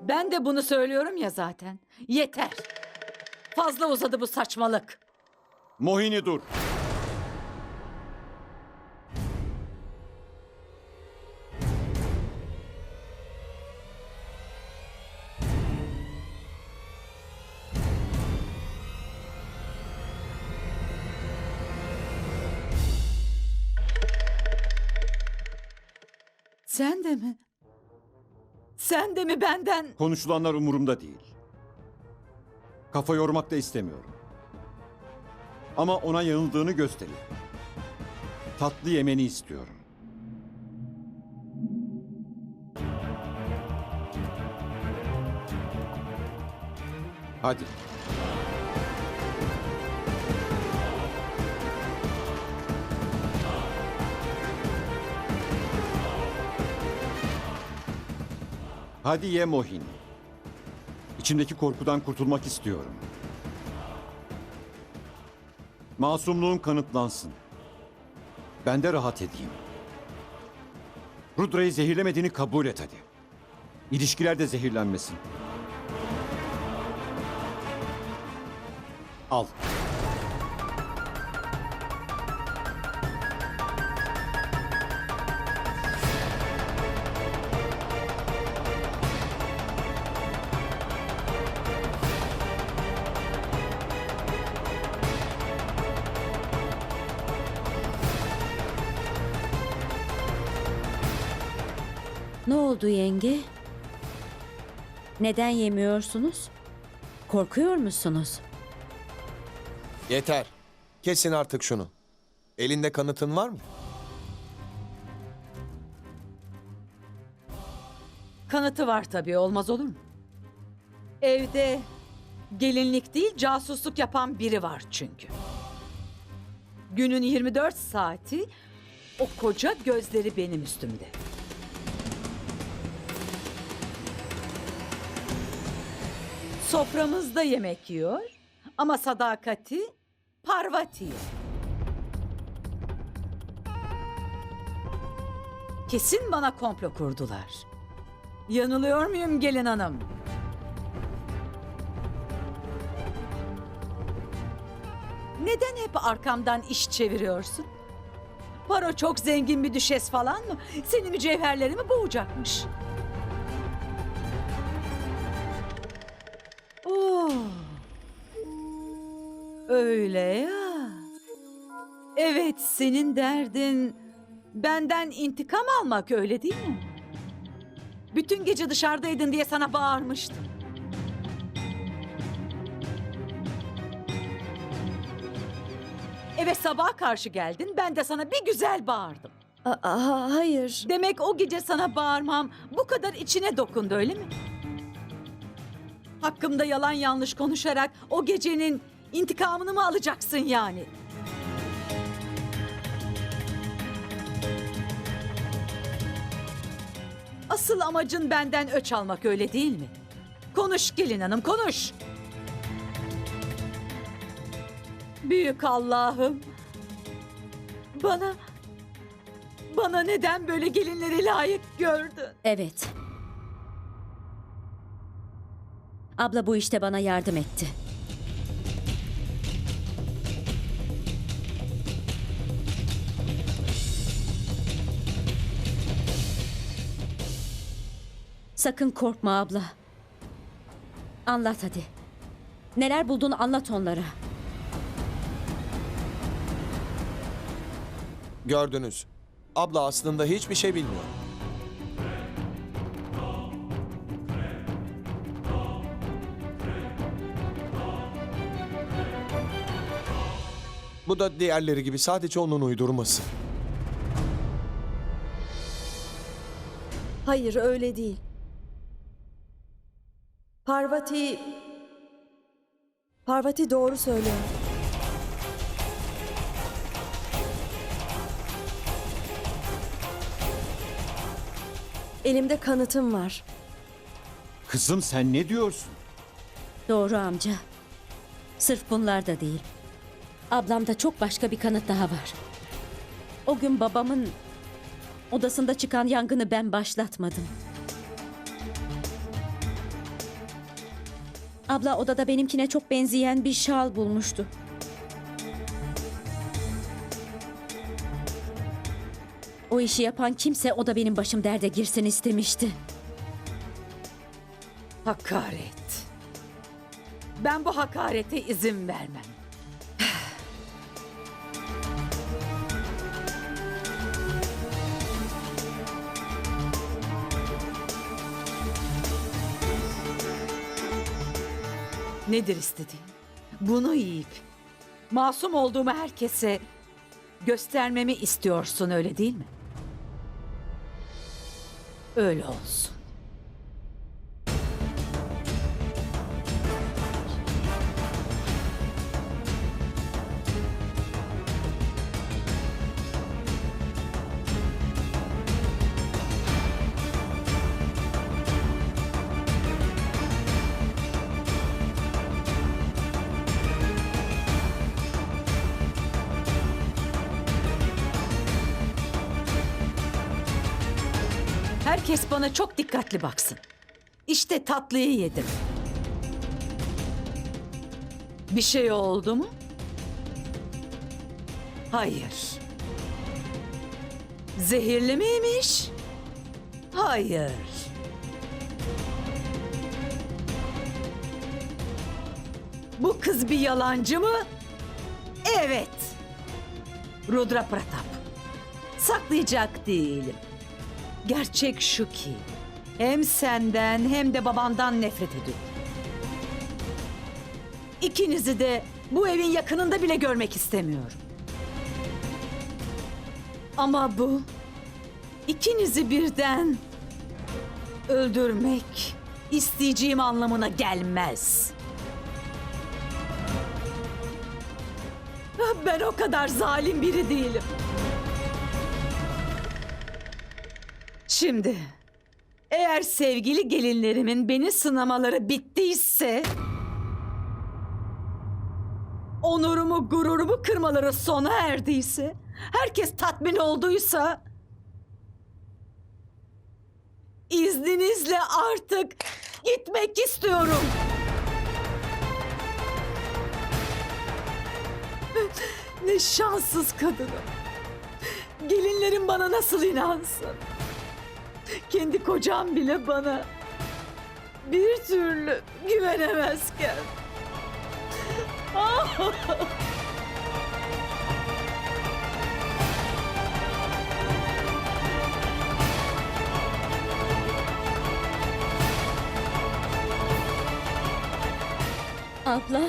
Ben de bunu söylüyorum ya zaten. Yeter. Fazla uzadı bu saçmalık. Mohini dur. Sen de mi? Sen de mi benden? Konuşulanlar umurumda değil. Kafa yormak da istemiyorum. Ama ona yanıldığını göstereyim. Tatlı yemeni istiyorum. Hadi. Hadi ye Mohin. İçimdeki korkudan kurtulmak istiyorum. Masumluğun kanıtlansın. Ben de rahat edeyim. Rudra'yı zehirlemediğini kabul et hadi. İlişkiler de zehirlenmesin. Al. Ne oldu yenge? Neden yemiyorsunuz? Korkuyor musunuz? Yeter. Kesin artık şunu. Elinde kanıtın var mı? Kanıtı var tabii olmaz olur mu? Evde gelinlik değil casusluk yapan biri var çünkü. Günün 24 saati o koca gözleri benim üstümde. Soframızda yemek yiyor ama sadakati Parvati. Kesin bana komplo kurdular. Yanılıyor muyum gelin hanım? Neden hep arkamdan iş çeviriyorsun? Paro çok zengin bir düşes falan mı? Seni mücevherlerimi boğacakmış. Öyle ya. Evet senin derdin benden intikam almak öyle değil mi? Bütün gece dışarıdaydın diye sana bağırmıştım. Eve sabaha karşı geldin, ben de sana bir güzel bağırdım. Aa, hayır. Demek o gece sana bağırmam bu kadar içine dokundu öyle mi? Hakkımda yalan yanlış konuşarak o gecenin intikamını mı alacaksın yani? Asıl amacın benden öç almak öyle değil mi? Konuş gelin hanım konuş. Büyük Allah'ım. Bana bana neden böyle gelinleri layık gördün? Evet. Abla bu işte bana yardım etti. Sakın korkma abla. Anlat hadi. Neler bulduğunu anlat onlara. Gördünüz. Abla aslında hiçbir şey bilmiyor. Bu da diğerleri gibi sadece onun uydurması. Hayır öyle değil. Parvati... Parvati doğru söylüyor. Elimde kanıtım var. Kızım sen ne diyorsun? Doğru amca. Sırf bunlar da değil. Ablamda çok başka bir kanıt daha var. O gün babamın odasında çıkan yangını ben başlatmadım. Abla odada benimkine çok benzeyen bir şal bulmuştu. O işi yapan kimse o da benim başım derde girsin istemişti. Hakaret. Ben bu hakarete izin vermem. Nedir istediğin? Bunu yiyip masum olduğumu herkese göstermemi istiyorsun öyle değil mi? Öyle olsun. Herkes bana çok dikkatli baksın. İşte tatlıyı yedim. Bir şey oldu mu? Hayır. Zehirli miymiş? Hayır. Bu kız bir yalancı mı? Evet. Rudra Pratap. Saklayacak değilim. Gerçek şu ki hem senden hem de babandan nefret ediyorum. İkinizi de bu evin yakınında bile görmek istemiyorum. Ama bu ikinizi birden öldürmek isteyeceğim anlamına gelmez. Ben o kadar zalim biri değilim. Şimdi eğer sevgili gelinlerimin beni sınamaları bittiyse onurumu gururumu kırmaları sona erdiyse herkes tatmin olduysa izninizle artık gitmek istiyorum. Ne şanssız kadınım. Gelinlerim bana nasıl inansın? Kendi kocam bile bana bir türlü güvenemezken. Abla,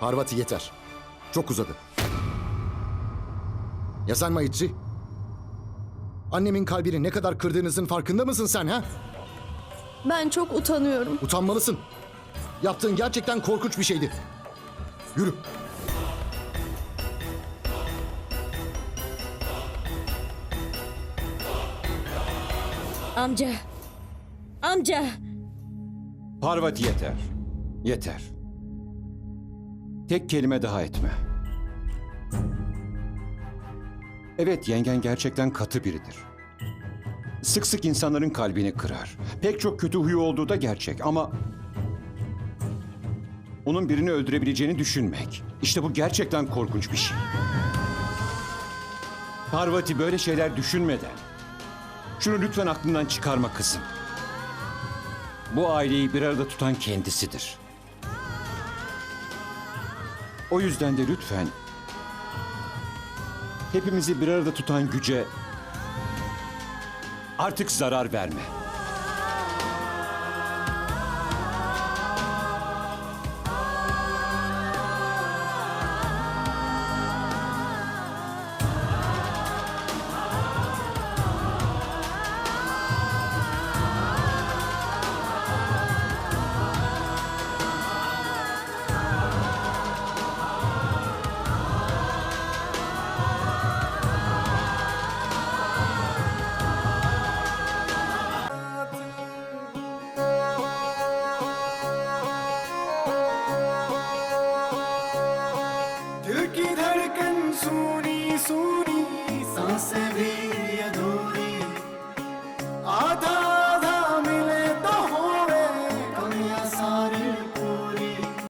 Parvati yeter. Çok uzadı. Ya sen Mayitçi? Annemin kalbini ne kadar kırdığınızın farkında mısın sen ha? Ben çok utanıyorum. Utanmalısın. Yaptığın gerçekten korkunç bir şeydi. Yürü. amca. Amca. Parvati yeter. Yeter. Tek kelime daha etme. Evet yengen gerçekten katı biridir. Sık sık insanların kalbini kırar. Pek çok kötü huyu olduğu da gerçek ama... Onun birini öldürebileceğini düşünmek. İşte bu gerçekten korkunç bir şey. Parvati böyle şeyler düşünmeden... Şunu lütfen aklından çıkarma kızım. Bu aileyi bir arada tutan kendisidir. O yüzden de lütfen hepimizi bir arada tutan güce artık zarar verme.